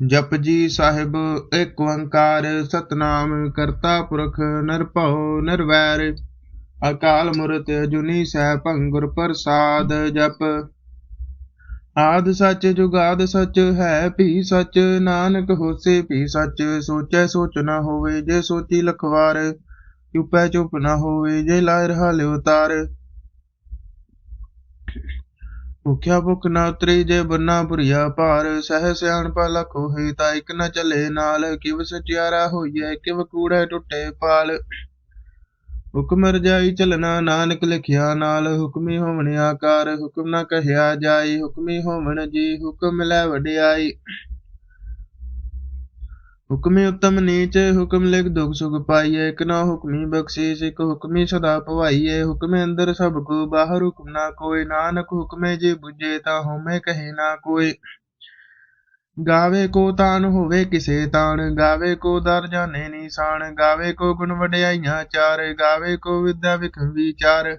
ਜਪਜੀ ਸਾਹਿਬ ਏਕ ਓੰਕਾਰ, ਸਤਨਾਮ ਕਰਤਾ ਪੁਰਖ ਨਿਰਭਉ ਨਿਰਵੈਰ ਅਕਾਲ ਮੂਰਤ ਅਜੂਨੀ ਸੈਭੰ ਗੁਰ ਪ੍ਰਸਾਦ ਜਪ। ਆਦ ਸੱਚ ਜੁਗਾਦ ਸੱਚ ਹੈ ਭੀ ਸੱਚ, ਨਾਨਕ ਹੋਸੇ ਭੀ ਸੱਚ, ਸੋਚੈ ਸੋਚ ਨਾ ਹੋਵੇ ਜੇ ਸੋਚੀ ਲਖਵਾਰ, ਚੁਪੈ ਚੁਪ ਨਾ ਹੋਵੇ ਜੇ ਲਾਇ ਰਹਾ ਲਿਉ ਤਾਰ ਭੁਖਿਆ ਭੁਖ ਨਾ ਉਤਰੀ ਜੇ ਬੰਨਾ ਭੁਰੀਆ ਭਾਰ, ਸਹਿ ਸਿਆਣਪਾ ਲਖ ਹੋਈ ਤਾਂ ਇਕ ਨਾ ਚੱਲੇ ਨਾਲ, ਕਿਵ ਸਚਿਆਰਾ ਹੋਈਐ, ਕਿਵ ਕੂੜੈ ਟੁੱਟੇ ਪਾਲ। ਹੁਕਮ ਰਜਾਈ ਚਲਣਾ ਨਾਨਕ ਲਿਖਿਆ ਨਾਲ, ਹੁਕਮੀ ਹੋਵਣ ਆਕਾਰ, ਹੁਕਮ ਨਾ ਕਹਿਆ ਜਾਈ, ਹੁਕਮੀ ਹੋਵਣ ਜੀ, ਹੁਕਮ ਲੈ ਵਡਿਆਈ। ਹੁਕਮੇ ਉਤਮ ਨੀਚ, ਹੁਕਮ ਲਿਖ ਦੁਖ ਸੁਖ ਪਾਈਏ, ਇਕ ਨਾ ਹੁਕਮੀ ਬਖਸ਼ੀਸ, ਇਕ ਹੁਕਮੀ ਸਦਾ ਭਵਾਈਏ। ਹੁਕਮੇ ਅੰਦਰ ਸਭ ਕੋ ਬਾਹਰ ਹੁਕਮ ਨਾ ਕੋਈ ਨਾਨਕ ਹੁਕਮੇ ਜੇ 부ਜੇ ਤਾਂ ਹਉਮੈ ਕਹੇ ਨਾ ਕੋਈ ਗਾਵੇ ਕੋ ਤਾਨ ਹੋਵੇ ਕਿਸੇ ਤਾਨ ਗਾਵੇ ਕੋ ਦਰ ਜਾਣੇ ਨਿਸ਼ਾਨ, ਗਾਵੇ ਕੋ ਗੁਣ ਵਡਿਆਈਆਂ ਚਾਰ, ਗਾਵੇ ਕੋ ਵਿਦਿਆ ਵਿਖ ਵਿਚਾਰ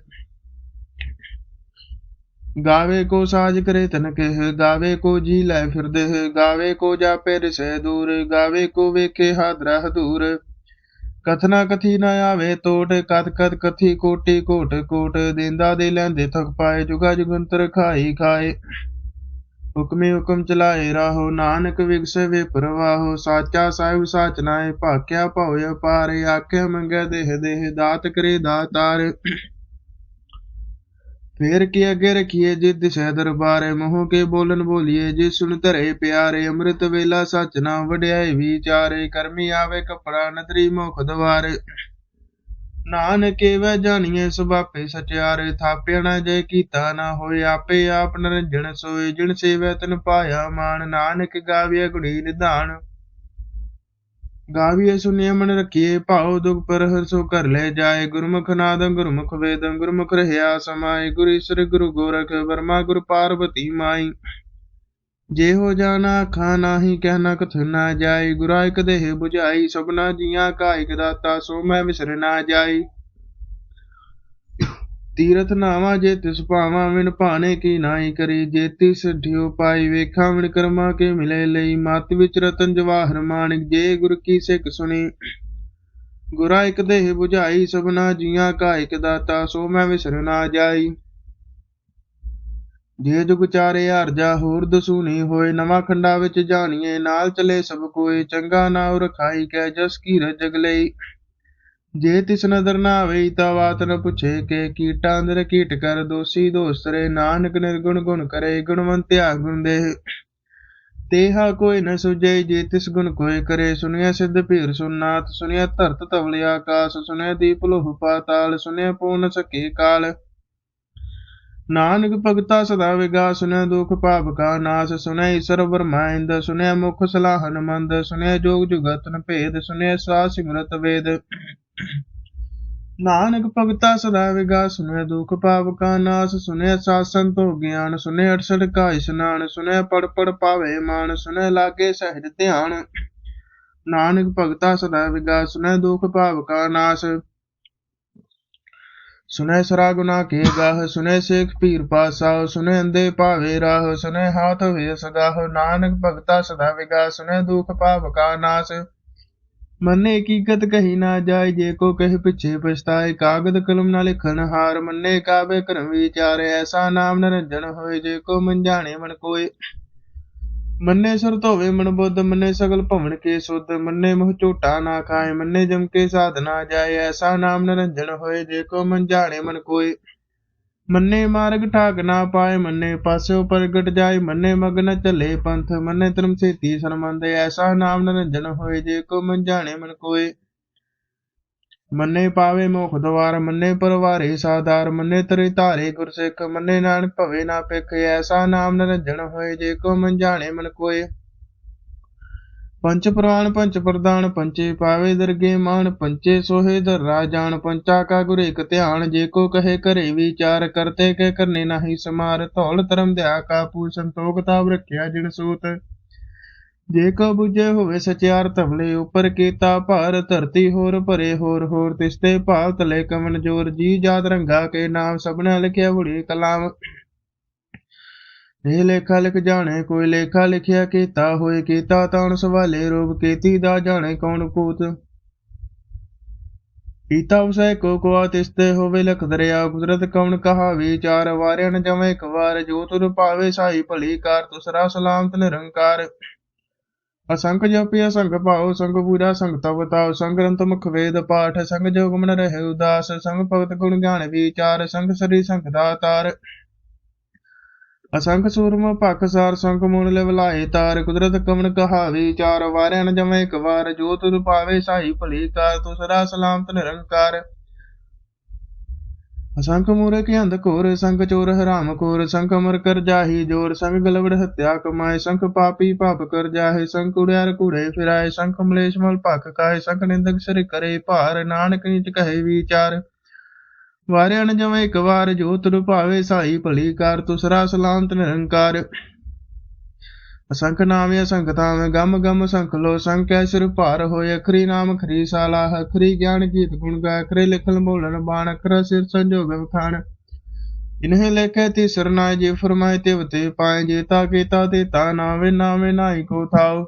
ਗਾਵੇ ਕੋ ਸਾਜ ਕਰੇ ਤਨ ਕਹਿ, ਗਾਵੇ ਕੋ ਜੀ ਲੈ ਫਿਰਦੇ, ਗਾਵੇ ਕੋ ਜਾਪੇ ਰਿਸੈ ਦੂਰ, ਗਾਵੇ ਕੋ ਵੇਖੇ ਹਾਦਰਾ ਹਦੂਰ। ਕਥਨਾ ਕਥੀ ਨ ਆਵੇ ਤੋਟ ਕਤ ਕਤ ਕਥੀ ਕੋਟੀ ਕੋਟ ਕੋਟ, ਦੇਂਦਾ ਦੇ ਲੈਂਦੇ ਥਕ ਪਾਏ, ਜੁਗਾ ਜੁਗੰਤਰ ਖਾਈ ਖਾਏ। ਹੁਕਮੇ ਹੁਕਮ ਚਲਾਏ ਰਾਹੋ, ਨਾਨਕ ਵਿਗਸੇ ਵੇ ਪ੍ਰਵਾਹੋ, ਸਾਚਾ ਸਾਹਿਬ ਸਾਚ ਨਾਏ, ਭਾਕਿਆ ਭਉ ਅਪਾਰ, ਆਖਿਆ ਮੰਗੈ ਦੇਹ ਦੇਹ, ਦਾਤ ਕਰੇ ਦਾਤਾਰ। ਫੇਰ ਕੇ ਅੱਗੇ ਰਖੀਏ ਜਿਸ ਦਿਸ਼ਾ ਦਰਬਾਰੇ, ਮੋਹ ਕੇ ਬੋਲਨ ਬੋਲੀਏ? ਜਿਸ ਸੁਣ ਧਰੇ ਪਿਆਰੇ, ਅੰਮ੍ਰਿਤ ਵੇਲਾ ਸਚ ਨਾਮ ਵਡਿਆਈ ਵਿਚਾਰੇ, ਕਰਮੀ ਆਵੇ ਕਪੜਾ ਨਦਰੀ ਮੁਖ ਦਵਾਰੇ। ਨਾਨਕੇ ਵੈ ਜਾਣੀਏ ਸੁਭਾਪੇ ਸਚਿਆਰੇ, ਥਾਪਿਆ ਨਾ ਜੇ ਕੀਤਾ ਨਾ ਹੋਏ ਆਪੇ ਆਪ ਨਰੰਜਣ ਸੋਏ ਜਿਣ ਸੇਵੈ ਤਨ ਪਾਇਆ ਮਾਨ ਨਾਨਕ ਗਾਵੀਏ ਗੁਣੀ ਨਿਧਾਨ। ਗਾਵੀਏ ਸੁਨਿਆ ਮਨ ਰਖੀਏ, ਭਾਉ ਦੁਖ ਪਰ ਹਰ ਸੋ ਕਰ ਲੈ ਜਾਏ। ਗੁਰਮੁਖ ਨਾਦ ਗੁਰਮੁਖ ਵੇਦ, ਗੁਰਮੁਖ ਰਹਿਆ ਸਮਾਏ ਗੁਰੂ ਈਸ਼ਰ, ਗੁਰੂ ਗੋਰਖ, ਵਰਮਾ, ਗੁਰ ਪਾਰਵਤੀ ਮਾਈ। ਜੇ ਹੋ ਜਾਣਾ ਖਾ ਨਾਹੀ ਕਹਿਣਾ ਕਥ ਨਾ ਜਾਏ ਗੁਰਾ ਇਕ ਦੇਹ 부ਝਾਈ ਸਭਨਾ ਜੀਆਂ ਕਾ ਇਕ ਦਾਤਾ, ਸੋ ਮੈਂ ਵਿਸਰ ਨਾ ਜਾਈ। ਤੀਰਥ ਨਾਵਾ ਜੇ ਤਿਸ ਭਾਵਾ ਵਿਨ ਭਾਣੇ ਕੀ ਨਾਈ ਕਰੀ। ਜੇ ਤਿਸ ਢਿਉ ਪਾਈ ਵੇਖਾਂ ਵਿਨ ਕਰਮਾ ਕੇ ਮਿਲੇ ਲਈ। ਮਤ ਵਿਚ ਰਤਨ ਜਵਾਹਰ ਮਾਨਿਕ ਜੇ ਗੁਰ ਕੀ ਸਿੱਖ ਸੁਣੀ। ਗੁਰਾ ਇਕ ਦੇਹ 부ਝਾਈ ਸਭਨਾ ਜੀਆਂ ਕਾ ਇਕ ਦਾਤਾ, ਸੋ ਮੈਂ ਵਿਸਰ ਨਾ ਜਾਈ। ਜੇ ਜੁਗ ਚਾਰੇ ਹਰਜਾ ਹੋਰ ਦਸੂਨੀ ਹੋਏ। ਨਵਾਂ ਖੰਡਾ ਵਿੱਚ ਜਾਣੀਏ, ਨਾਲ ਚਲੇ ਸਭ ਕੋਏ। ਚੰਗਾ ਨਾਉ ਰਖਾਈ ਕੈ, ਜਸ ਕੀ ਰਜਗ ਲਈ। ਜੇ ਤਿਸ ਨਦਰ ਨਾ ਆਵੇ ਤਾ ਬਾਤ ਨ ਪੁੱਛੇ ਕੇ ਕੀਟਾ ਅੰਦਰ ਕੀਟ ਕਰ, ਦੋਸੀ ਦੋਸਰੇ ਨਾਨਕ ਨਿਰਗੁਣ ਗੁਣ ਕਰੇ ਗੁਣਵੰਤਿਆ ਗੁਣ ਦੇ ਤੇਹਾ ਕੋਈ ਨ ਸੁਝੇ, ਜੇ ਤਿਸ ਗੁਣ ਕੋਏ ਕਰੇ, ਸੁਨਿਆ ਸਿੱਧ ਭੀਰ ਸੁਨਾਤ ਸੁਨਿਆ ਧਰਤ ਤਵਲੇ ਆਕਾਸ, ਸੁਨਿਆ ਦੀਪ ਲੋਹ ਪਾਤਾਲ, ਸੁਨਿਆ ਪੂਨ ਸਕੇ ਕਾਲ। ਨਾਨਕ ਭਗਤਾ ਸਦਾ ਵਿਗਾ, ਸੁਨਿਆ ਦੁਖ ਪਾਪ ਕਾ ਨਾਸ ਸੁਨੈ ਈਸ਼ਰ ਬਰਮਾਇੰਦ ਸੁਨੈ ਮੁਖ ਸਲਾਹਨ ਮੰਦ ਸੁਨੈ ਜੋਗ ਜੁਗਤਨ ਭੇਦ ਸੁਨੈ ਸਾ ਸਿਮਰਤ ਵੇਦ। ਨਾਨਕ ਭਗਤਾ ਸਦਾ ਵਿਗਾ ਸੁਨੈ ਦੁਖ ਪਾਪ ਕਾ ਨਾਸ ਸੁਨੈ ਸਾਸਨ ਤੋ ਗਿਆਨ ਸੁਨੈ ਅਠਸਠ ਕਾ ਇਸ਼ਨਾਨ ਸੁਨੈ ਪੜ ਪੜ ਪਾਵੇ ਮਾਨ ਸੁਨੈ ਲਾਗੇ ਸਹਿਜ ਧਿਆਨ। ਨਾਨਕ ਭਗਤਾ ਸਦਾ ਵਿਗਾ ਸੁਨੈ ਦੁਖ ਪਾਪ ਕਾ ਨਾਸ ਸੁਨੈ ਸਰਾ ਗੁਨਾ ਕੇ ਗਾਹ ਸੁਨੈ ਸੇਖ ਪੀਰ ਪਾਸਾ ਸੁਨੈ ਅੰਦੇ ਭਾਵੇ ਰਾਹ ਸੁਨੈ ਹਾਥ ਵੇ ਸਗਾਹ ਨਾਨਕ ਭਗਤਾ ਸਦਾ ਵਿਗਾ ਸੁਨੈ ਦੁਖ ਪਾਪ ਕਾ ਨਾਸ। ਮੰਨੇ ਹਕੀਕਤ ਕਹੀ ਨਾ ਜਾਏ, ਜੇ ਕੋ ਕਹੇ ਪਿਛੇ ਪਛਤਾਏ। ਕਾਗਦ ਕਲਮ ਨਾ ਲਿਖਣ ਹਾਰ ਮੰਨੇ ਕਾਬੇ ਕਰਮ ਵਿਚਾਰੇ ਐਸਾ ਨਾਮ ਨਿਰੰਜਨ ਹੋਏ, ਜੇ ਕੋ ਮਨ ਜਾਣੇ ਮਨ ਕੋਏ। ਮੰਨੇ ਸੁਰ ਧੋਵੇ ਮਨ ਬੁੱਧ, ਮੰਨੇ ਸਗਲ ਭਵਨ ਕੇ ਸੁਧ, ਮੰਨੇ ਮੋਹ ਝੂਟਾ ਨਾ ਖਾਏ, ਮੰਨੇ ਜਮ ਕੇ ਸਾਧ ਨਾ ਜਾਏ, ਐਸਾ ਨਾਮ ਨਿਰੰਜਨ ਹੋਏ, ਜੇ ਕੋ ਮਨ ਮਨ ਕੋਏ। ਮੰਨੇ ਮਾਰਗ ਠਾਕ ਨਾ ਪਾਏ, ਮੰਨੇ ਪਾਸਿਓ ਪ੍ਰਗਟ ਜਾਏ, ਮੰਨੇ ਮਗਨ ਚੱਲੇ ਪੰਥ, ਮੰਨੇ ਧਰਮ ਸੇਤੀ ਸਰਮੰਦੇ ਐਸਾ ਨਾਮ ਨਰੰਜਨ ਹੋਏ, ਜੇ ਕੋ ਮਨ ਜਾਣੇ ਮਨ ਕੋਏ। ਮੰਨੇ ਪਾਵੇ ਮੋਖ ਦਵਾਰ, ਮੰਨੇ ਪਰਵਾਰੇ ਸਾਧਾਰ, ਮੰਨੇ ਤਰੇ ਧਾਰੇ ਗੁਰਸਿੱਖ, ਮੰਨੇ ਨਾਨਕ ਭਵੇ ਨਾ ਪਿਖ ਐਸਾ ਨਾਮ ਨਰੰਜਨ ਹੋਏ, ਜੇ ਕੋ ਮਨ ਜਾਣੇ ਮਨ ਕੋਏ। ਪੰਚ ਪ੍ਰਾਨ ਪੰਚ ਪ੍ਰਦਾਨ ਪੰਚੇ ਪਾਵੇ ਦਰਗੇ ਮਾਨ ਪੰਚੇ ਸੋਹੇ ਦਰਰਾ ਜਾਣ, ਪੰਚਾ ਕਾ ਗੁਰ ਇਕ ਧਿਆਨ, ਜੇ ਕੋ ਕਹੇ ਕਰੇ ਵਿਚਾਰ ਕਰਤੇ ਕੇ ਕਰਨੇ ਨਾਹੀ ਸਮਾਰ, ਧੌਲ ਧਰਮ ਦਿਆ ਕਾ ਪੂ ਸੰਤੋਖ ਤਾਪ ਰੱਖਿਆ ਜਿਣ ਸੂਤ। ਜੇ ਕੋ 부ਜੇ ਹੋਵੇ ਸਚਿਆਰ ਤਵਲੇ ਉਪਰ ਕੀਤਾ ਭਾਰ, ਧਰਤੀ ਹੋਰ ਭਰੇ ਹੋਰ ਹੋਰ ਤਿਸਤੇ ਭਾਵ ਤਲੇ ਕਮਨ ਜੋਰ, ਜੀ ਜਾਤ ਰੰਗਾ ਕੇ ਨਾਮ, ਸਭਨਾ ਲਿਖਿਆ ਬੁੜੀ ਕਲਾਮ। ਇਹ ਲੇਖਾ ਲਿਖ ਜਾਣੇ, ਕੋਈ ਲੇਖਾ ਲਿਖਿਆ ਕੀਤਾ ਹੋਏ ਕੀਤਾ ਤਾਣ ਸਵਾਲੇ ਰੂਪ ਕੀਤੀ ਦਾ ਜਾਣੇ ਕੌਣ ਕੂਤ ਕੀਤਾ ਉਸੈ ਕੋ ਕੋ ਤਿਸਤੇ ਹੋਵੇ ਲਖ ਦਰਿਆ, ਕੁਦਰਤ ਕਵਣ ਕਹਾ ਵਿਚਾਰ ਵਾਰਿਆ ਜਮੈ ਇੱਕ ਵਾਰ, ਜੋ ਤੁਰ ਪਾਵੇ ਸਾਈ ਭਲੀ ਕਾਰ, ਤੁਸਰਾ ਸਲਾਮਤ ਨਿਰੰਕਾਰ। ਅਸੰਖ ਜਪਿ ਅਸੰਖ ਭਾਉ, ਸੰਗ ਪੂਰਾ ਸੰਗ ਤਵ ਤਾਉ, ਸੰਗ ਗ੍ਰੰਥ ਮੁਖ ਵੇਦ ਪਾਠ, ਸੰਗ ਜੋ ਮਨ ਰਹਿ ਉਦਾਸ, ਸੰਗ ਭਗਤ ਗੁਣ ਗਿਆਨ ਵਿਚਾਰ, ਸੰਗ ਸਰੀ ਸੰਗ ਦਾਤਾਰ ਅਸੰਖ ਸੂਰਮ ਭਖ ਸਾਰ ਸੰਗ ਮੂਲ ਲਿਵਲਾਏ, ਤਾਰ ਕੁਦਰਤ ਕਵਣ ਕਹਾ ਵਿਚਾਰ ਵਾਰਿਆ ਨ ਜਮੈ ਇੱਕ ਵਾਰ, ਜੋ ਤੁਰ ਪਾਵੇ ਸਾਈ ਭਲੀ ਕਾਰ ਤੁਸਰਾ ਸਲਾਮਤ ਨਿਰੰਕਾਰ। ਅਸੰਖ ਮੂਰਖ ਅੰਧ ਘੋਰ, ਸੰਖ ਚੋਰ ਹਰਾਮ ਕੋਰ ਸੰਖ ਅਮਰ ਕਰ ਜਾਹੀ ਜੋਰ, ਸੰਖ ਗਲਵੜ ਹੱਤਿਆ ਕਮਾਏ, ਸੰਖ ਪਾਪੀ ਪਾਪ ਕਰ ਜਾਹੇ, ਸੰਖ ਉੜਿਆਰ ਕੂੜੇ ਫਿਰਾਏ, ਸੰਖ ਮਲੇਸ਼ ਮਲ ਭਖ ਕਾਏ ਸੰਖ ਨਿੰਦਕ ਸਿਰ ਕਰੇ, ਭਾਰ ਨਾਨਕ ਨੀਚ ਕਹੇ ਵਿਚਾਰ। ਵਾਰਿਆ ਜਮੈ ਇੱਕ ਵਾਰ ਜੋ ਤੁਰ ਸਾਈ ਭਲੀ ਕਾਰ, ਤੁਸਰਾ ਸਲਾਮਤ ਨਿਰੰਕਾਰ। ਅਸੰਖ ਨਾਮੇ ਅਸੰਖ ਤਾਵੇਂ ਗਮ ਗਮ ਸੰਖ ਲੋ ਸੰਖਿਆ ਸਿਰ ਭਾਰ ਹੋਏ, ਅਖਰੀ ਨਾਮ ਖਰੀ ਸਾਲਾ ਅਖਰੀ ਗਿਆਨ ਗੀਤ ਗੁਣ ਗਾ ਅਖਰੇ ਲਿਖਣ ਬੋਲਣ ਬਾਣ, ਅਖਰ ਸਿਰ ਸੰਜੋਗ ਵਖਾਣ ਇਨਹਿ ਲੇਖੇ ਤੀ ਸਰਨਾਇ ਜੇ ਫਰਮਾਏ ਤੇ ਵਤੇ ਪਾਏ ਜੇ ਤਾ ਕੀਤਾ ਤੇ ਤਾ ਨਾਵੇ ਨਾਵੇ ਨਾਹੀ ਕੋ ਥਾਉ।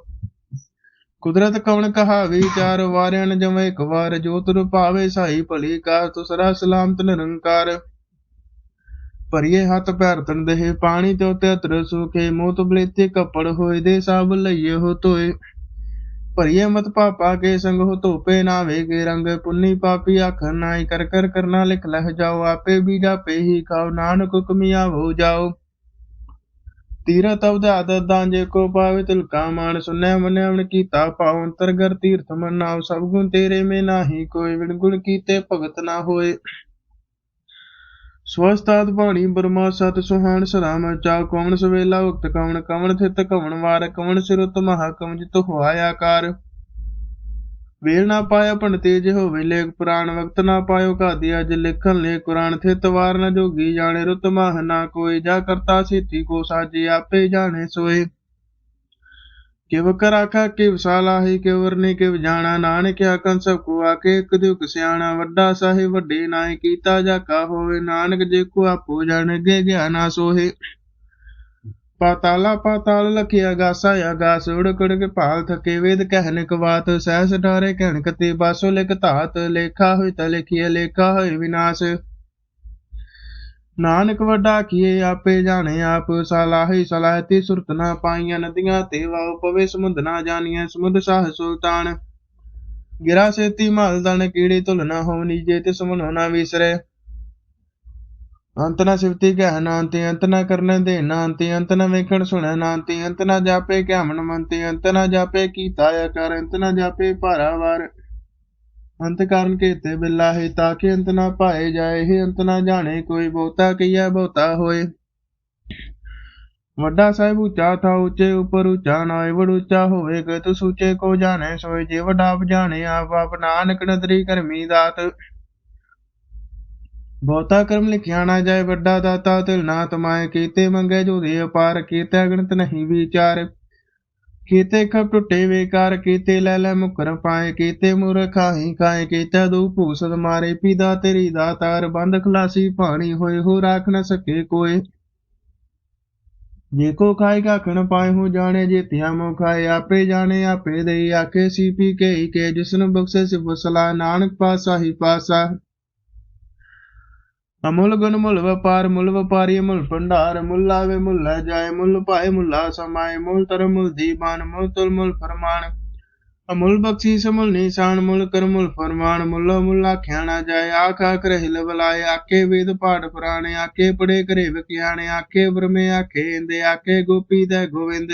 ਕੁਦਰਤ ਕਵਣ ਕਹਾਵੀ, ਚਾਰ ਵਾਰਿਆ ਜਮੈ ਇੱਕ ਵਾਰ ਜੋਤ ਤੁਰ ਪਾਵੇ ਸਾਈ ਭਲੀ ਕਾਰ, ਤੁਸਰਾ ਸਲਾਮਤ ਨਿਰੰਕਾਰ। ਭਰੀਏ ਹੱਥ ਪੈਰ ਤਨ ਦੇਹ ਪਾਣੀ ਤੇ ਉਤੇ ਅਤਰ ਸੁਖੇ, ਮੋਤ ਬਲੇਤੇ ਕੱਪੜ ਹੋਏ ਦੇ ਸਭ ਲਈਏ ਹੋ ਧੋਏ। ਭਰੀਏ ਮਤ ਪਾਪਾ ਕੇ ਸੰਗ ਹੋ ਧੋਪੇ ਨਾ ਵੇਗੇ ਰੰਗ, ਪੁੰਨੀ ਪਾਪੀ ਆਖਰ ਨਾਈ ਕਰ ਕਰ ਕਰਨਾ ਲਿਖ ਲਹ ਜਾਓ, ਆਪੇ ਵੀ ਜਾਪੇ ਹੀ ਖਾਓ, ਨਾਨਕ ਹੁਕਮਿਆ ਹੋ ਜਾਓ। ਤੀਰਥ ਅਵਧਾਤ ਦਾਂਜੇ ਕੋ ਪਾਵੇ ਤਿਲਕਾ ਮਾਨ ਸੁਨੈ ਮਨੈ ਅਵਨ ਕੀਤਾ ਪਾਉ ਅੰਤਰਗਰ ਤੀਰਥ ਮਨਾਉ ਸਭ ਗੁਣ ਤੇਰੇ ਮੇ ਨਾਹੀ ਕੋਈ ਵਿਣ ਗੁਣ ਕੀਤੇ ਭਗਤ ਨਾ ਹੋਏ। ਸਵਸਤਾਦ ਬਾਣੀ ਬਰਮਾ ਸਤ ਸੁਹਾਣ ਸਦਾ ਮਚਾ ਕਵਣ ਸਵੇਲਾ ਉਕਤ ਕਵਣ ਕਵਣ ਥਿਤ ਕਵਣ ਵਾਰ ਕਵਣ ਸਿਰੁਤ ਮਹਾ ਕਵਣ ਜਿਤ ਹੋਆ ਆਕਾਰ। ਵੇਲ ਨਾ ਪਾਇਆ ਪੰਡਤੇ ਜੇ ਹੋਵੇ ਲੇਖ ਪੁਰਾਣ ਵਕਤ ਨਾ ਪਾਇਓ ਘਾਦੀ, ਅਜ ਲਿਖਣ ਲੈ ਕੁਰਾਨ ਥਿਤ ਵਾਰ ਨ ਜੋਗੀ, ਜਾਣੇ ਰੁਤ ਮਹ ਨਾ ਕੋਈ, ਜਾ ਕਰਤਾ ਸੀਤੀ ਕੋ ਸਾਜੇ, ਆਪੇ ਜਾਣੇ ਸੋਏ। ਕਿਵ ਕਰ ਆਖਾ ਕਿ ਵਿਸਾਲਾਹੀ ਕਿ ਵਰਨੇ ਕਿ ਜਾਣਾ, ਨਾਨਕ ਆਕਨ ਸਭ ਕੋ ਆਕੇ ਇਕ ਦੁਖ ਸਿਆਣਾ, ਵੱਡਾ ਸਾਹਿਬ ਵੱਡੇ ਨਾਏ ਕੀਤਾ, ਜਾ ਕਾ ਹੋਵੇ, ਨਾਨਕ ਜੇ ਕੋ ਆਪੋ ਜਾਣਗੇ ਗਿਆਨਾ ਸੋਹੇ। ਪਾਤਾਲਾ ਪਾਤਾਲ ਲਖਿਆ ਗਾਸਾ ਆਗਾਸ ਉੜ ਕੜ ਕੇ ਭਾਲ ਥਕੇ ਵੇਦ ਕਹਿਨ ਕਵਾਤ ਸਹਿਸ ਡਾਰੇ ਕਹਿਣ ਕਤੇ ਬਾਸੋ ਲਿਖ ਧਾਤ, ਲੇਖਾ ਹੋਇ ਤ ਲਿਖੀਏ ਲੇਖਾ ਹੋਇ ਵਿਨਾਸ਼। ਨਾਨਕ ਵੱਡਾ ਕੀਏ ਆਪੇ ਜਾਣੇ ਆਪ ਸਲਾਹੀ ਸਲਾਹਤੀ ਸੁਰਤ ਨਾ ਪਾਈਆਂ ਨਦੀਆਂ ਤੇ ਵਾਉ, ਪਵੇ ਸਮੁੰਦ ਨਾ ਜਾਣੀਐ, ਸਮੁੰਦ ਸਾਹ ਸੁਲਤਾਨ। ਗਿਰਾ ਸੇਤੀ ਮਲ ਦਨ ਕੀੜੇ ਧੁਲ ਨਾ ਹੋ ਨੀਜੇ ਤੇ ਸਮਨ ਨਾ ਵਿਸਰੇ। ਅੰਤ ਨਾ ਸਿਫਤੀ ਕਹਿ ਨਾਂਤੀ ਅੰਤ ਨਾ ਕਰਨ ਦੇ ਨਾਂਤੀ ਅੰਤ ਨਾ ਵੇਖਣ ਸੁਣੈ ਨਾਂਤੀ ਅੰਤ ਨਾ ਜਾਪੇ ਕਿਆ ਮੰਤੀ ਅੰਤ ਨਾ ਜਾਪੇ ਕੀਤਾ ਕਰ ਅੰਤ ਨਾ ਜਾਪੇ ਭਾਰਾਵਾਰ ਅੰਤ ਕਾਰਨ ਕੀਤੇ ਬਿਲਾ ਹੈ, ਤਾਂ ਕਿ ਅੰਤ ਨਾ ਪਾਏ ਜਾਏ, ਇਹ ਅੰਤ ਨਾ ਜਾਣੇ, ਕੋਈ ਬਹੁਤਾ ਕੀਆ ਬਹੁਤਾ ਹੋਏ। ਵੱਡਾ ਸਾਹਿਬ ਉੱਚਾ, ਥਾ ਉੱਚੇ, ਉਪਰ ਉੱਚਾ ਨਾਏ ਵੜ ਉੱਚਾ ਹੋਵੇ ਕਿ ਤੂੰ ਸੂਚੇ ਕੋ ਜਾਣੇ, ਸੋਏ ਜੇ ਵੱਡਾ ਆਪ ਜਾਣੇ, ਆਪ ਆਪ ਨਾਨਕ ਨਦਰੀ ਕਰਮੀ ਦਾਤ। ਬਹੁਤਾ ਕਰਮ ਲਿਖਿਆ ਨਾ ਜਾਏ, ਵੱਡਾ ਦਾਤਾ ਤਿਲ ਨਾ ਤਮਾਏ। ਕੀਤੇ ਮੰਗੇ ਜੋ ਦੇ ਅਪਾਰ, ਕੀਤੇ ਅਗਣਤ ਨਹੀਂ ਵਿਚਾਰ। ਕੀਤੇ ਖਪ ਟੁੱਟੇ ਵੇਕਾਰ ਕੀਤੇ ਲੈ ਲੈ ਮੁਕਰ ਪਾਏ। ਕੀਤੇ ਮੂਰਖ ਖਾਹੀ ਖਾਏ ਦੂ ਭੂਸਦ ਮਾਰੇ। ਪੀਦਾ ਤੇਰੀ ਦਾਤਾਰ, ਬੰਦ ਖਲਾਸੀ ਪਾਣੀ ਹੋਏ ਹੋ ਰਾਖ ਨ ਸਕੇ ਕੋਏ। ਜੇ ਕੋ ਖਾਏਗਾ ਖਣ ਪਾਏ, ਹੋ ਜਾਣੇ ਜੇ ਤਿਆ ਮੋ ਖਾਏ। ਆਪੇ ਜਾਣੇ, ਆਪੇ ਦੇਈ ਆਕੇ ਸੀਪੀ ਕੇ ਕੇ। ਜਿਸਨੂੰ ਬਖਸ਼ੇ ਸਿਫ ਸਲਾ ਨਾਨਕ ਪਾਸਾ ਹੀ ਪਾਸਾ ਅਮੁੱਲ ਗੁਣ ਮੁੱਲ ਵਪਾਰ, ਮੁੱਲ ਵਪਾਰੀ ਮੁੱਲ ਭੰਡਾਰ ਮੁੱਲ ਆਵੇ ਮੁੱਲ ਜਾਏ, ਮੁੱਲ ਪਾਏ ਮੁੱਲਾ ਸਮਾਏ, ਮੁੱਲ ਤਰ ਮੁੱਲ ਦੀਬਾਨ, ਮੁੱਲ ਤੁਲ ਮੁੱਲ ਫਰਮਾਨ। ਅਮੁੱਲ ਬਖਸ਼ੀਸ, ਮੁੱਲ ਨਿਸ਼ਾਨ, ਮੁੱਲ ਕਰ ਮੁੱਲ ਫਰਮਾਨ। ਮੁੱਲ ਮੁੱਲ ਖਿਆਣਾ ਜਾਏ, ਆਖ ਆਖ ਰਹਿ ਬਲਾਏ ਆਕੇ ਵੇਦ ਪਾਠ ਪੁਰਾਣੇ ਆਕੇ ਪੜੇ ਕਰੇ ਵਿਖਿਆਣੇ ਆਕੇ ਬ੍ਰਹਮੇ, ਆਖੇ ਇੰਦੇ ਆਕੇ ਗੋਪੀ ਦੇ ਗੋਵਿੰਦ।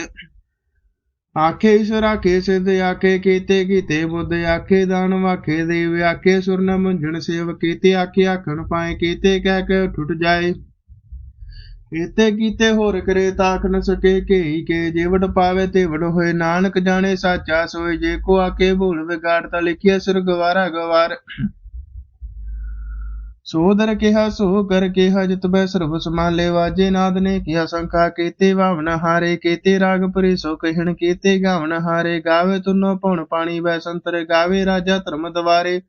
ਆਖੇ ਈਸ਼ਵਰ, ਆਖੇ ਸਿੱਧ, ਆਖੇ ਕੀਤੇ ਕੀਤੇ ਬੁੱਧ, ਆਖੇ ਦਾਨ ਵਾਖੇ ਦੇਵ, ਆਖੇ ਸੁਰਨ ਮੁੰਝਣ ਸੇਵ ਕੀਤੇ, ਆਖੇ ਆਖਣ ਪਾਏ, ਕੀਤੇ ਕਹਿ ਕੇ ਠੁੱਟ ਜਾਏ। ਕੀਤੇ ਕੀਤੇ ਹੋਰ ਕਰੇ ਤਾਖ ਨ ਸਕੇ ਕੇਈ ਕੇ ਜੇਵੜ ਵਡ ਪਾਵੇ ਤੇ ਵਡ ਹੋਏ। ਨਾਨਕ ਜਾਣੇ ਸਾਚਾ ਸੋਏ, ਜੇ ਕੋ ਆਕੇ ਭੂਲ ਵਿਗਾੜ ਤਾ ਲਿਖਿਆ ਸੁਰ ਗਵਾਰਾ ਗਵਾਰ ਸੋਦਰ ਕਿਹਾ ਸੋ ਕਰ ਕਿਹਾ, ਜਿਤ ਬੈ ਸਰਬ ਸਮਾਲੇ ਵਾਜੇ ਨਾਦ ਨੇ ਕਿਹਾ, ਸੰਖਾ ਕੀਤੇ, ਵਾਵਨ ਹਾਰੇ ਕੀਤੇ, ਰਾਗ ਪਰੇ ਸੋ ਕਹਿਣ ਕੀਤੇ, ਗਾਵਨ ਹਾਰੇ, ਗਾਵੇ ਤੁਨੋ ਪਉਣ ਪਾਣੀ, ਬੈ ਸੰਤਰ ਗਾਵੇ, ਰਾਜਾ ਧਰਮ ਦਵਾਰੇ।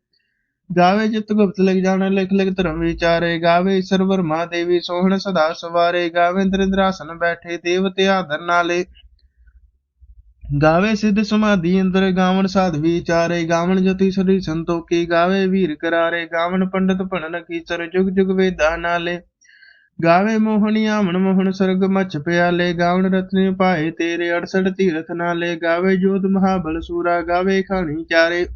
ਗਾਵੇ ਜਿਤ ਗੁਪਤ ਲਿਖ ਜਾਣ, ਲਿਖ ਲਿਖ ਧਰਮ ਵਿਚਾਰੇ। ਗਾਵੇ ਸਰਵਰ ਮਾ ਦੇਵੀ ਸੋਹਣ ਸਦਾ ਸਵਾਰੇ। ਗਾਵੇ ਇੰਦਰਾਸਨ ਬੈਠੇ, ਦੇਵਤੇ ਆਦਰ ਨਾਲੇ। ਗਾਵੇ ਸਿੱਧ ਸਮਾਧੀ ਅੰਦਰ ਗਾਵਣ ਸਾਧ ਵਿਚਾਰੇ ਗਾਵਣ ਜਤੀ ਸਰੀ ਸੰਤੋਖੀ ਗਾਵੇ ਵੀਰ ਕਰਾਰੇ ਗਾਵਣ ਪੰਡਤ ਭਣਨ ਕੀਚਰ ਜੁਗ ਜੁਗ ਵੇਦਾ ਨਾਲੇ। ਗਾਵੇ ਮੋਹਣੀ ਆਮਣ ਮੋਹਣ ਸਰਗ ਮਚ ਪਿਆਲੇ, ਗਾਵਣ ਰਤਨੇ ਪਾਏ ਤੇਰੇ 68 ਤੀਰਥ ਨਾਲੇ। ਗਾਵੇ ਜੋਤ ਮਹਾਬਲ ਸੂਰਾ, ਗਾਵੇ ਖਾਣੀ ਚਾਰੇ।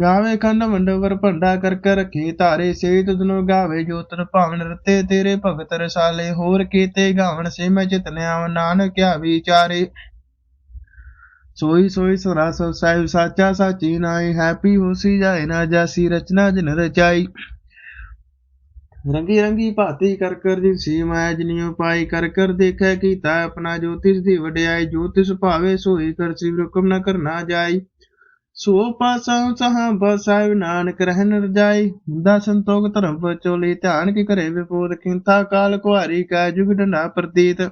ਗਾਵੇ ਖੰਡ ਮੰਡਵਰ ਭੰਡਾ ਕਰ ਕਰ ਰੱਖੇ ਧਾਰੇ, ਸੇਤ ਤੁਧਨੋ ਗਾਵੇ ਜੋਤਨ ਭਾਵਨ ਰਤੇ ਤੇਰੇ ਭਗਤ ਰਸਾਲੇ। ਹੋਰ ਕੀਤੇ ਗਾਵਣ ਸੇ ਮੈਂ ਚਿਤਨਿਆ ਨਾਨਕ ਕਿਆ ਵਿਚਾਰੇ। ਸੋਈ ਸੋਈ ਸੁਰਾ ਸੋ ਸਾਹਿਬ ਸਾਚਾ ਸਾਚੀ ਨਾਈ ਹੈਪੀ ਹੋਸੀ ਜਾਏ ਨਾ ਜਾਸੀ, ਰਚਨਾ ਜਨ ਰਚਾਈ। ਰੰਗੀ ਰੰਗੀ ਭਾਤੀ ਕਰ ਕਰ ਜਿਨ ਸੀ ਮਾਇਆ ਪਾਈ ਕਰ ਕਰ ਦੇਖੈ ਕੀਤਾ ਆਪਣਾ ਜੋਤਿਸ ਦੀ ਵਡਿਆਈ ਜੋਤਿਸ ਭਾਵੇ ਸੋਈ ਕਰ ਸਿਵ ਹੁਕਮ ਨ ਕਰਨਾ ਜਾਈ। ਸੋ ਪਾਸਾ ਸਹਾਂ ਬਸਾਇ ਨਾਨਕ ਰਹਿਨ ਰਜਾਈ ਹੁੰਦਾ ਸੰਤੋਖ ਧਰਮ ਪਚੋਲੀ ਧਿਆਨ ਕੀ ਕਰੇ ਵਿਪੋਦ ਕਿੰਤਾ ਕਾਲ ਕੁਹਾਰੀ ਕਾ ਜੁਗ ਡੰਡਾ ਪ੍ਰਤੀਤ।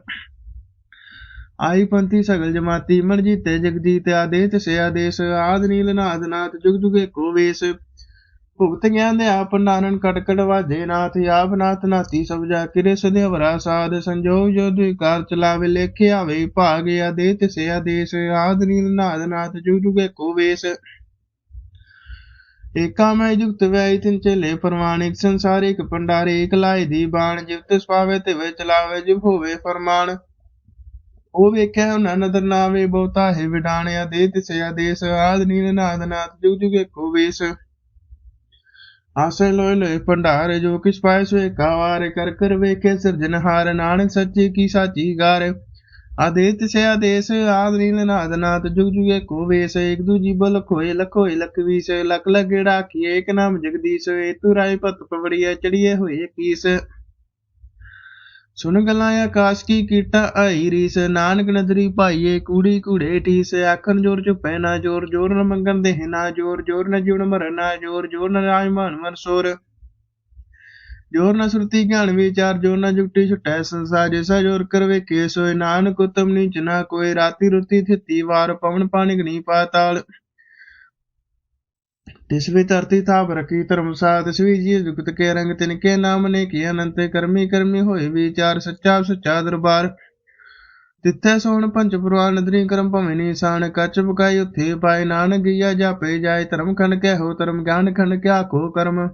ਆਈ ਪੰਥੀ ਸਗਲ ਜਮਾਤੀ ਮਨ ਜੀਤੇ ਜਗਜੀਤ ਆਦੇਤ ਸੇ ਆਦੇਸ਼ ਆਦ ਨੀਲ ਨਾਦ ਨਾਥ, ਜੁਗ ਜੁਗੇ ਕੋ ਵੇਸ। ਭੁਗਤ ਗਿਆਨ ਦੇ ਆਪ ਨਾਨਨ ਕਟਕਟ ਵਾਜੇ ਨਾਥ, ਆਪ ਨਾਥ ਨਾਤੀ ਸਭ ਜਾ ਕਿਰੇ ਸਦੇਵਰਾ ਸਾਧ ਸੰਜੋਗ ਜੋ ਦੁਇਕਾਰ ਚਲਾਵੇ, ਲੇਖੇ ਆਵੇ, ਭਾਗ ਆਦੇਤ ਸੇ ਆਦੇਸ਼ ਆਦ ਨੀਲ ਨਾਦ ਨਾਥ, ਜੁਗ ਜੁਗੇ ਕੋ ਵੇਸ। ਏਕਾ ਮੈਂ ਜੁਗਤ ਵੈ ਤਿਨ ਚਲੇ ਪਰਵਾਨਿਕ ਸੰਸਾਰਿਕ ਪੰਡਾਰੇ ਇਕ ਲਾਇ ਦੀ ਬਾਣ, ਜਿਵਤ ਸਵਾਵੇ ਤੇ ਵੇ ਚਲਾਵੇ, ਜਿਵ ਹੋਵੇ ਫਰਮਾਨ। ਉਹ ਵੇਖਿਆ ਉਹਨਾਂ ਨਦਰ ਨਾਵੇ ਬਹੁਤਾ ਹੈ ਵਿਡਾਣਿਆ ਦੇ ਤਿਸੇ ਆਦੇਸ ਆਦ ਨੀਲ ਨਾਦ ਨਾਥ ਜੁਗ ਜੁਗੇ ਕੋ ਵੇਸ। ਆਸੇ ਲੋਏ ਲੋਏ ਭੰਡਾਰ, ਜੋ ਕਿਸ ਪਾਏ ਸੋਏ ਕਾਵਾਰ ਕਰ ਕਰ ਵੇਖੇ ਸਿਰਜਨਹਾਰ ਨਾਨਕ ਸੱਚੀ ਕੀ ਸਾਚੀ ਗਾਰ। ਆਦੇ ਤਿਸੇ ਆਦੇਸ ਆਦ ਨੀਲ ਨਾਦ ਨਾਥ ਜੁਗ ਜੁਗੇ ਕੋ ਵੇਸ। ਇੱਕ ਦੂਜੀ ਬਲ ਖੋਏ, ਲਖੋਏ, ਲਖਵੀਸ, ਲਖ ਲਗੜਾ ਕੀਏ, ਇੱਕ ਨਾਮ ਜਗਦੀਸ਼, ਏ ਤੂ ਰਾਏ ਪਤ ਪਵੜੀਏ ਚੜੀਏ ਹੋਏ ਕੀਸ। ਸੁਣ ਗਲਾਂ ਆਕਾਸ਼ ਕੀ ਕੀਟਾ ਆਈ ਰੀਸ। ਨਾਨਕ ਨਦਰੀ ਭਾਈਏ, ਕੂੜੀ ਕੂੜੇ ਠੀਸ ਆਖਣ ਜੋਰ ਚੁਪੈ ਨਾ ਜੋਰ ਜੋਰ ਨ ਮੰਗਣ ਦੇ ਨਾ ਜੋਰ ਜੋਰ ਨ ਜੀਵਨ ਮਰਨ ਨਾ ਜੋਰ ਜੋਰ ਨ ਰਾਜ ਮਾਨ ਮਨ ਸੋਰ। ਜੋਰ ਨ ਸੁਰਤੀ ਗਿਆਨ ਵਿਚਾਰ, ਜੋਰ ਨ ਜੁਗਟੀ ਛੁਟੈ ਸੰਸਾਰ। ਜਿਸਾ ਜੋਰ ਕਰ ਵੇਖੇ ਸੋਏ ਨਾਨਕ ਉਤਮ ਨੀਚ ਨਾ ਕੋਈ ਰਾਤੀ ਰੁਤੀ ਥਿਤੀ ਵਾਰ, ਪਵਨ ਪਾਣੀ ਗਣੀ ਪਾਤਾਲ। ਤਿਸਵੀ ਧਰਤੀ ਥਾਪ ਰਖੀ ਧਰਮਸਾ ਤਿਸਵੀ ਜੀ ਜੁਗਤ ਕੇ ਰੰਗ ਤਿਨਕੇ ਨਾਮ ਨੇ ਕੀ ਅਨੰਤ ਕਰਮੀ ਕਰਮੀ ਹੋਏ ਵਿਚਾਰ ਸੱਚਾ ਸੱਚਾ ਦਰਬਾਰ। ਤਿੱਥੇ ਸੋਣ ਪੰਜ ਪੁਰਵਾਨ ਨਦਰੀ ਕਰਮ ਭਵੇਂ ਨਿਸ਼ਾਨ, ਕੱਚ ਬੁਕਾਈ ਉਥੇ ਪਾਏ ਨਾਨਕ ਗਿਆ ਜਾਪੇ ਜਾਏ ਧਰਮ ਖਣ ਕੇ ਹੋ ਧਰਮ ਗਿਆਨ ਖਣ ਕਿਆ ਕੋ ਕਰਮ।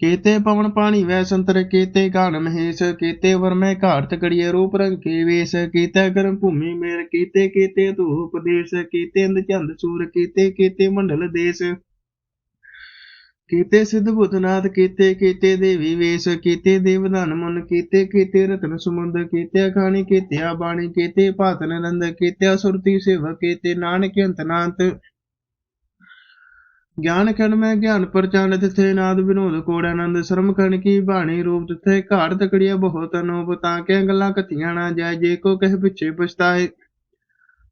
ਕੀਤੇ ਪਵਨ ਪਾਣੀ ਵੈ ਸੰਤਰ, ਕੀਤੇ ਗਾਨ ਮਹੇਸ਼, ਕੀਤੇ ਵਰਮੈ ਘਾਟ ਤਕੜੀਏ ਰੂਪ ਰੰਗ ਕੇ ਵੇਸ, ਕੀਤੇ ਕਰਮ ਭੂਮੀ ਮੇਰ, ਕੀਤੇ ਕੀਤੇ ਧੂਪ ਦੇਸ਼, ਕੀਤੇ ਅੰਧ ਚੰਦ ਸੂਰ, ਕੀਤੇ ਕੀਤੇ ਮੰਡਲ ਦੇਸ਼। ਕੀਤੇ ਸਿੱਧ ਬੁੱਧਨਾਥ ਕੀਤੇ ਕੀਤੇ ਦੇਵੀ ਵੇਸ, ਕੀਤੇ ਦੇਵਦਾਨ ਮੁਨ ਕੀਤੇ ਕੀਤੇ ਰਤਨ ਸਮੁੰਦ, ਕੀਤੇ ਖਾਣੀ ਕੀਤੇ ਬਾਣੀ ਕੀਤੇ ਭਾਤਨ ਨੰਦ ਕੀਤੇ ਸੁਰਤੀ ਸੇਵ ਕੀਤੇ ਨਾਨਕ ਅੰਤਨਾੰਤ ਗਿਆਨ ਖੰਡ ਮੈਂ ਗਿਆਨ ਪਰਚਾਨ ਤਿਥੇ ਨਾਦ ਵਿਨੋਦ ਕੋੜ ਆਨੰਦ, ਸ਼ਰਮ ਖੰਡ ਕੀ ਬਾਣੀ ਰੂਪ ਤਿਥੇ ਘਾੜ ਤਕੜੀਆ ਬਹੁਤ ਅਨੂਪ, ਤਾਂ ਕਿ ਗੱਲਾਂ ਕਥੀਆਂ ਨਾ ਜਾਏ, ਜੇ ਕੋ ਕਹਿ ਪਿੱਛੇ ਪਛਤਾਏ।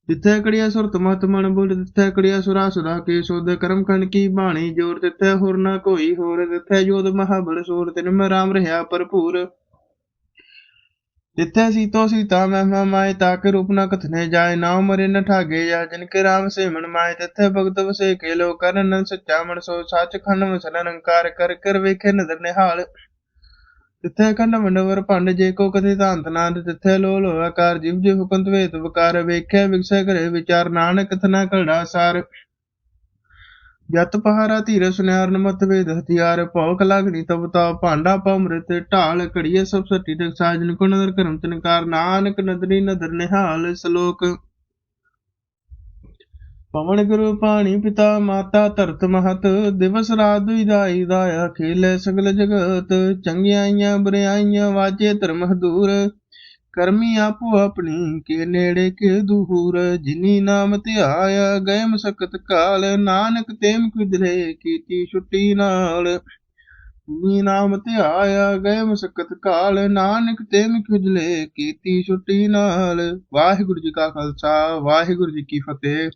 ਤਿੱਥੇ ਕੜੀਆ ਸੁਰਤ ਮਤ ਮਨ ਬੁੱਧ ਤਿੱਥੇ ਕੜੀਆ ਸੁਰਾ ਸੁਦਾ ਕੇ ਸੁਧ, ਕਰਮ ਖੰਡ ਕੀ ਬਾਣੀ ਜੋਰ ਤਿੱਥੇ ਹੋਰ ਨਾ ਕੋਈ ਹੋਰ ਤਿੱਥੇ ਜੋਦ ਮਹਾਬਲ ਸੂਰ, ਤਿਨ ਮੈਂ ਰਾਮ ਰਹਾ ਭਰਪੂਰ। ਤਿੱਥੇ ਸੀਤੋ ਸੀਤਾ ਮਹਿਮਾ ਮਾਏ ਤਾਕੇ ਰੂਪ ਨਾ ਕਥਨੇ ਜਾਏ ਨਾਉ ਮਰੇ ਨ ਠਾਗੇ ਜਾ ਜਿਨ ਕੇ ਰਾਮ ਸੇ ਮਨ ਮਾਏ, ਤਿੱਥੇ ਭਗਤ ਵਸੇ ਕੇ ਲੋ ਕਰਨ ਸੱਚਾ ਮਨ ਸੋ ਸੱਚ ਖੰਡ ਵਸਨ ਅਨੰਕਾਰ ਕਰ ਕਰ ਵੇਖੇ ਨਦਰ ਨਿਹਾਲ। ਤਿੱਥੇ ਖੰਡ ਮੰਡਵਰ ਭੰਡ ਜੇ ਕੋ ਕਥੇ ਧਾਂਤ ਨਾਦ ਤਿੱਥੇ ਲੋ ਲੋ ਆਕਾਰ, ਜਿਵ ਜੇ ਹੁਕਮ ਤਵੇਤ ਵਿਕਾਰ, ਵੇਖਿਆ ਵਿਗਸੈ ਕਰੇ ਵਿਚਾਰ, ਨਾਨਕ ਕਥਨਾ ਕਲੜਾ ਸਾਰ। ਜਤ ਪਹਾਰਾ ਧੀਰ ਸੁਨਿਆਰ ਨਮਤ ਵੇਦ ਹਥਿਆਰ ਭੌਕ ਲਾਗਣੀ ਤਬ ਤਾ ਭਾਂਡਾ ਪਮ੍ਰਿਤ ਢਾਲ ਘੜੀਏ ਸਭ ਸੱਟੀ ਤਕ ਸਾਜਨ ਕੋ ਨਦਰ ਕਰਮ ਤਨਕਾਰ ਨਾਨਕ ਨਦਰੀ ਨਦਰ ਨਿਹਾਲ ਸ਼ਲੋਕ। ਪਵਨ ਗੁਰੂ ਪਾਣੀ ਪਿਤਾ ਮਾਤਾ ਧਰਤ ਮਹਤ ਦਿਵਸ ਰਾਤ ਵਿਦਾਈ ਦਾਇਆ ਖੇਲੇ ਸਗਲ ਜਗਤ ਚੰਗਿਆਈਆਂ ਬੁਰਾਈਆਂ ਵਾਜੇ ਧਰਮ ਹਦੂਰ। ਕਰਮੀ ਆਪੋ ਆਪਣੀ ਕੇ ਨੇੜੇ ਕੇ ਦੂਰ, ਜਿਨੀ ਨਾਮ ਧਿਆਇਆ ਗਏ ਮਸਕਤ ਕਾਲ, ਨਾਨਕ ਤੇਮ ਕੁਦਲੇ ਕੀਤੀ ਛੁੱਟੀ ਨਾਲ। ਜਿਨੀ ਨਾਮ ਧਿਆਇਆ ਗਏ ਮਸਕਤ ਕਾਲ, ਨਾਨਕ ਤੇਮ ਕੁਦਲੇ ਕੀਤੀ ਛੁੱਟੀ ਨਾਲ। ਵਾਹਿਗੁਰੂ ਜੀ ਕਾ ਖਾਲਸਾ, ਵਾਹਿਗੁਰੂ ਜੀ ਕੀ ਫਤਿਹ।